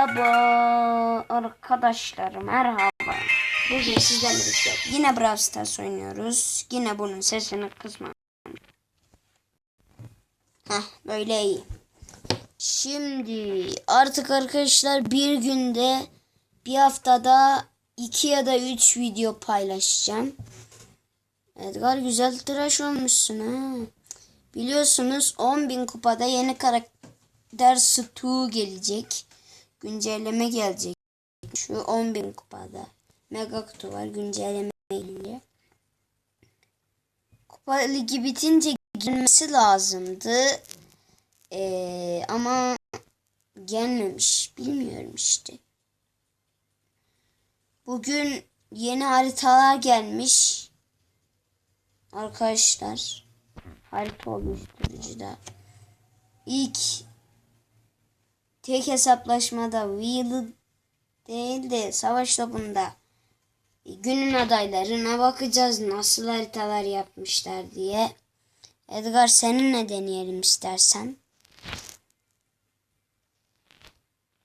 Merhaba arkadaşlar merhaba. Bugün sizlerle birlikte yine Brawl Stars oynuyoruz. Yine bunun sesini kısma. Heh böyle iyi. Şimdi artık arkadaşlar bir günde bir haftada iki ya da üç video paylaşacağım. Edgar güzel tıraş olmuşsun ha. Biliyorsunuz 10.000 kupada yeni karakter Stu gelecek. Güncelleme gelecek. Şu 10.000 kupada. Mega kutu var güncelleme gelince. Kupa ligi bitince gelmesi lazımdı. Ee, ama gelmemiş. Bilmiyorum işte. Bugün yeni haritalar gelmiş. Arkadaşlar harita oluşturucuda ilk tek hesaplaşmada Wheel değil de savaş topunda günün adaylarına bakacağız nasıl haritalar yapmışlar diye. Edgar seninle deneyelim istersen.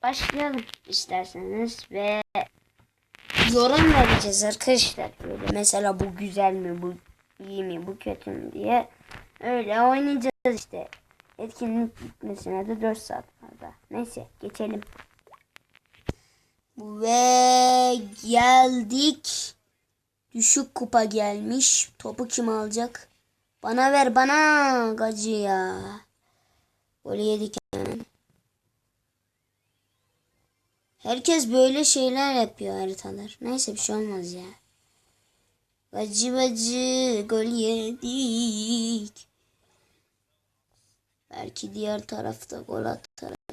Başlayalım isterseniz ve yorum vereceğiz arkadaşlar. Böyle mesela bu güzel mi, bu iyi mi, bu kötü mü diye. Öyle oynayacağız işte. Etkinlik bitmesine de 4 saat var da. Neyse geçelim. Ve geldik. Düşük kupa gelmiş. Topu kim alacak? Bana ver bana gacı ya. Golü yedik hemen. Herkes böyle şeyler yapıyor haritalar. Neyse bir şey olmaz ya. Bacı bacı gol yedik. Belki diğer tarafta gol atarız.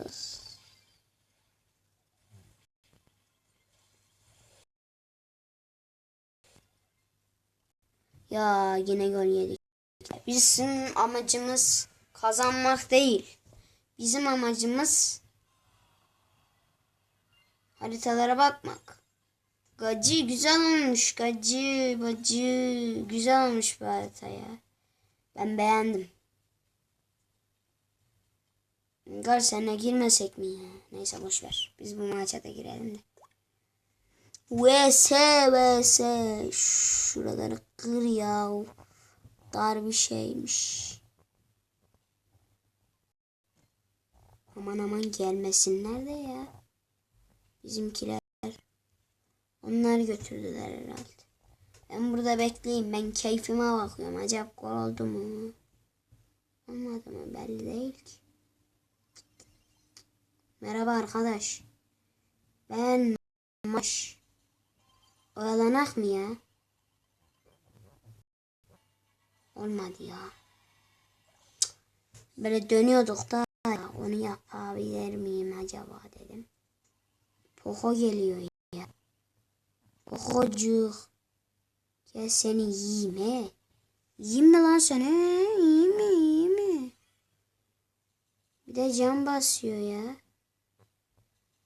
Ya yine gol yedik. Bizim amacımız kazanmak değil. Bizim amacımız haritalara bakmak. Gacı güzel olmuş. Gacı bacı güzel olmuş bu harita. Ben beğendim. Gar sana girmesek mi ya? Neyse boş ver. Biz bu maça da girelim de. VS VS şuraları kır ya. Dar bir şeymiş. Aman aman gelmesinler de ya. Bizimkiler. Onlar götürdüler herhalde. Ben burada bekleyeyim. Ben keyfime bakıyorum. Acaba gol oldu mu? Olmadı mı? Belli değil ki. Merhaba arkadaş. Ben maş. Oyalanak mı ya? Olmadı ya. Cık. Böyle dönüyorduk da onu yapabilir miyim acaba dedim. Poco geliyor ya. Pococuk. Gel seni yiyeyim he. Yiyeyim mi lan seni? he? Yiyeyim mi? Yiyeyim mi? Bir de can basıyor ya.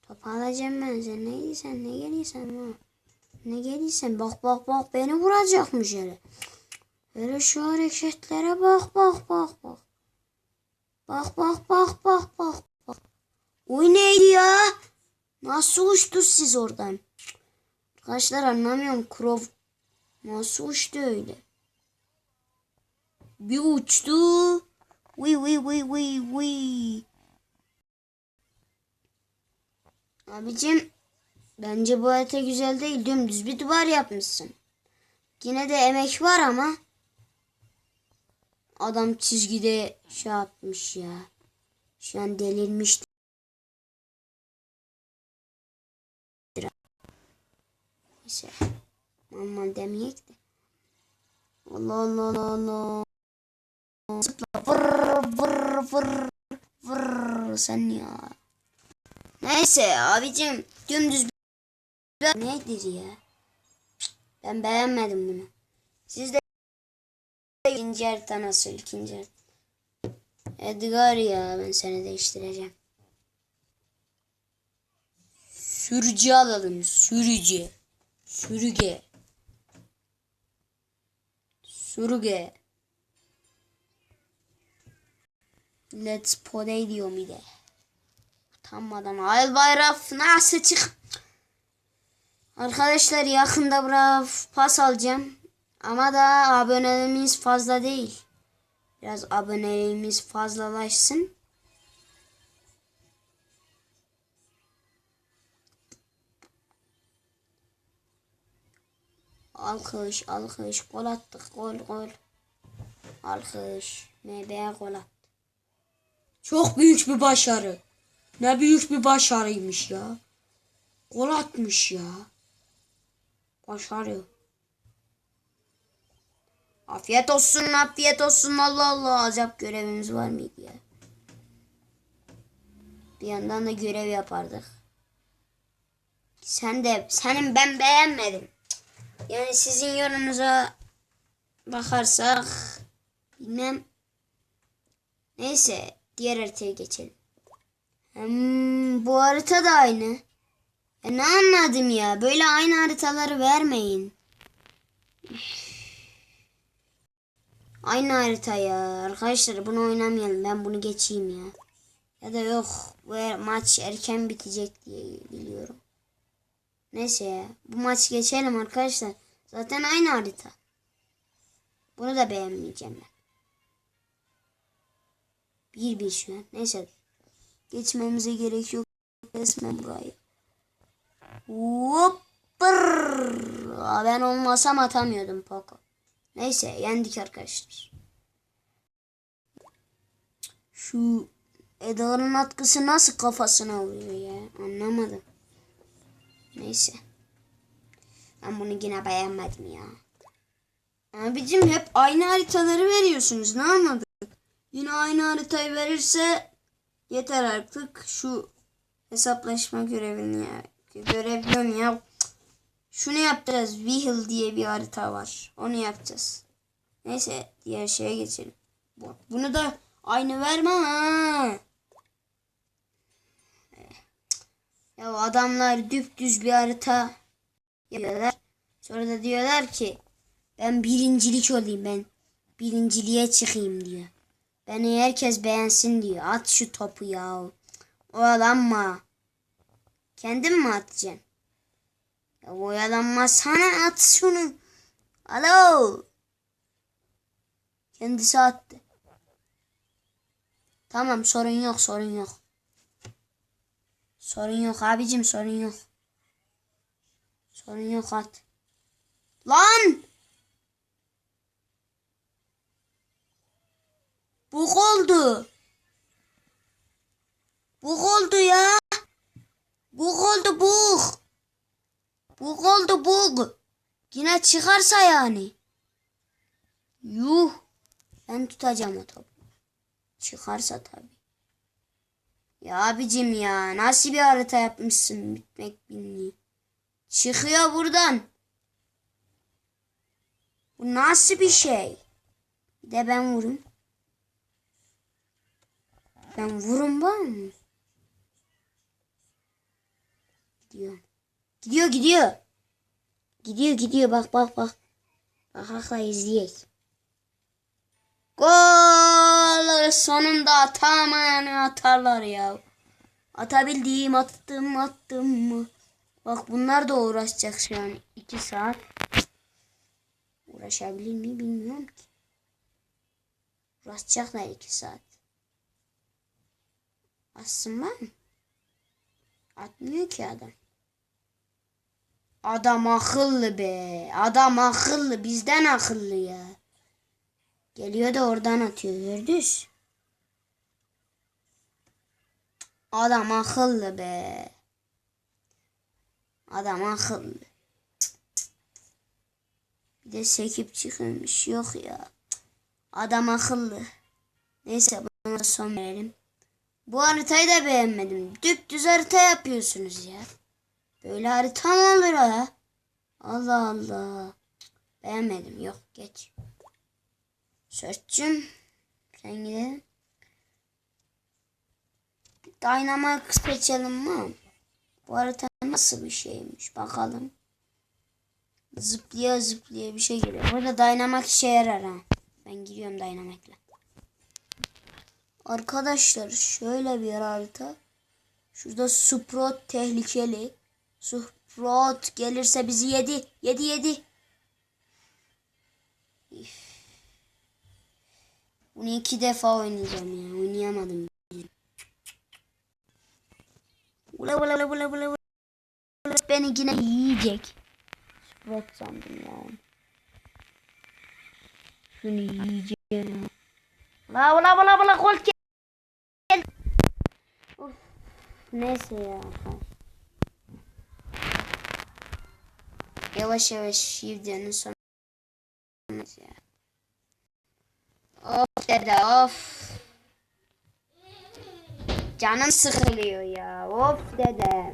Topu alacağım ben sen. Ne giysen ne geliysen ha. Ne geliysen bak bak bak beni vuracakmış öyle. Öyle şu hareketlere bak bak bak bak. Bak bak bak bak bak bak. Uy neydi ya? Nasıl uçtu siz oradan? Arkadaşlar anlamıyorum. Krov nasıl uçtu öyle? Bir uçtu. Uy uy uy uy uy. Abicim bence bu harita güzel değil. Dümdüz bir duvar yapmışsın. Yine de emek var ama adam çizgide şey yapmış ya. Şu an delirmiş. Neyse. Aman demeyek de. Allah Allah Allah Allah. Zıpla vır vır vır vır sen ya. Neyse abicim dümdüz bir nedir ya? Ben beğenmedim bunu. Siz de ikinci harita nasıl ikinci harita? Edgar ya ben seni değiştireceğim. Sürücü alalım sürücü. Sürüge. Sürüge. Let's play diyor bir de. Utanmadan al bayrak nasıl çık. Arkadaşlar yakında bura pas alacağım. Ama da abonelerimiz fazla değil. Biraz abonelerimiz fazlalaşsın. Alkış, alkış. Gol attık. Gol, gol. Alkış. MB gol attı. Çok büyük bir başarı. Ne büyük bir başarıymış ya. Gol atmış ya. Başarı. Afiyet olsun, afiyet olsun. Allah Allah. Acap görevimiz var mıydı ya? Bir yandan da görev yapardık. Sen de, senin ben beğenmedim. Yani sizin yorumunuza bakarsak bilmem. Neyse diğer haritaya geçelim. Hmm, bu harita da aynı. Ya ne anladım ya? Böyle aynı haritaları vermeyin. Aynı harita ya. Arkadaşlar bunu oynamayalım. Ben bunu geçeyim ya. Ya da yok. Bu er- maç erken bitecek diye biliyorum. Neyse ya. Bu maçı geçelim arkadaşlar. Zaten aynı harita. Bunu da beğenmeyeceğim ben. Bir bir şu an. Neyse. Geçmemize gerek yok. Resmen burayı. Hop. Ben olmasam atamıyordum Poco. Neyse yendik arkadaşlar. Şu Eda'nın atkısı nasıl kafasına vuruyor ya anlamadım. Neyse. Ben bunu yine beğenmedim ya. Abicim hep aynı haritaları veriyorsunuz ne anladık? Yine aynı haritayı verirse yeter artık şu hesaplaşma görevini ya. Görev diyorum ya. Cık. Şunu yapacağız. Wheel diye bir harita var. Onu yapacağız. Neyse diğer şeye geçelim. Bu- Bunu da aynı verme ha. Ya adamlar düpdüz bir harita yapıyorlar. Sonra da diyorlar ki ben birincilik olayım ben. Birinciliğe çıkayım diyor. Beni herkes beğensin diyor. At şu topu ya. Oyalanma. Kendin mi atacaksın? Ya oyalanma sana at şunu. Alo. Kendisi attı. Tamam sorun yok sorun yok. Sorun yok abicim sorun yok. Sorun yok at. Lan! Bug oldu. Bug oldu ya. Bug oldu bug. Bug oldu bug. Yine çıkarsa yani. Yuh. Ben tutacağım o topu. Çıkarsa tabii. Ya abicim ya nasıl bir harita yapmışsın bitmek bilmiyor. Çıkıyor buradan. Bu nasıl bir şey? Bir de ben vurayım. Ben vurun var mı? Gidiyor. Gidiyor gidiyor. Gidiyor gidiyor bak bak bak. Bak hakla izleyek. Gol sonunda atamayanı atarlar ya. Atabildiğim attım attım mı? Bak bunlar da uğraşacak şu an. iki saat. Uğraşabilir mi bilmiyorum ki. Uğraşacaklar iki saat. Atsın mı? Atmıyor ki adam. Adam akıllı be. Adam akıllı. Bizden akıllı ya. Geliyor da oradan atıyor. Gördünüz. Adam akıllı be. Adam akıllı. Bir de sekip çıkılmış. Yok ya. Adam akıllı. Neyse buna son verelim. Bu haritayı da beğenmedim. Düpdüz harita yapıyorsunuz ya. Böyle harita mı olur ha? Allah Allah. Beğenmedim. Yok geç. Sörtçüm. Sen gidelim. Dynamax seçelim mi? Bu harita nasıl bir şeymiş bakalım. Zıplaya zıplaya bir şey geliyor. Burada Dynamax işe yarar ha. Ben gidiyorum Dynamax'la. Arkadaşlar şöyle bir harita. Şurada Sprout tehlikeli. Sprout gelirse bizi yedi. Yedi yedi. Bunu iki defa oynayacağım ya. Oynayamadım. Ula ula ula ula ula. Beni yine yiyecek. Sprout sandım ya. Şunu yiyeceğim. Ula ula ula ula kol gel. Of. Neyse ya. Yavaş yavaş videonun sonu. Of dede of. Canım sıkılıyor ya. Of dede.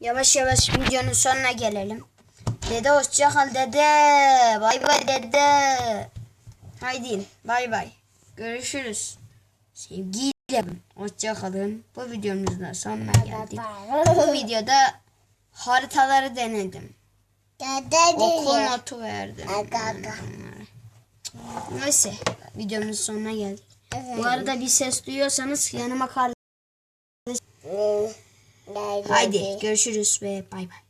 Yavaş yavaş videonun sonuna gelelim. Dede hoşça kal dede. Bay bay dede. Haydi bay bay. Görüşürüz. Sevgiyle hoşça kalın. Bu videomuzun da sonuna geldik. Bu videoda haritaları denedim. Okul notu verdim. Neyse videomuzun sonuna geldik. Bu arada bir ses duyuyorsanız yanıma kardeş. Haydi görüşürüz ve bay bay.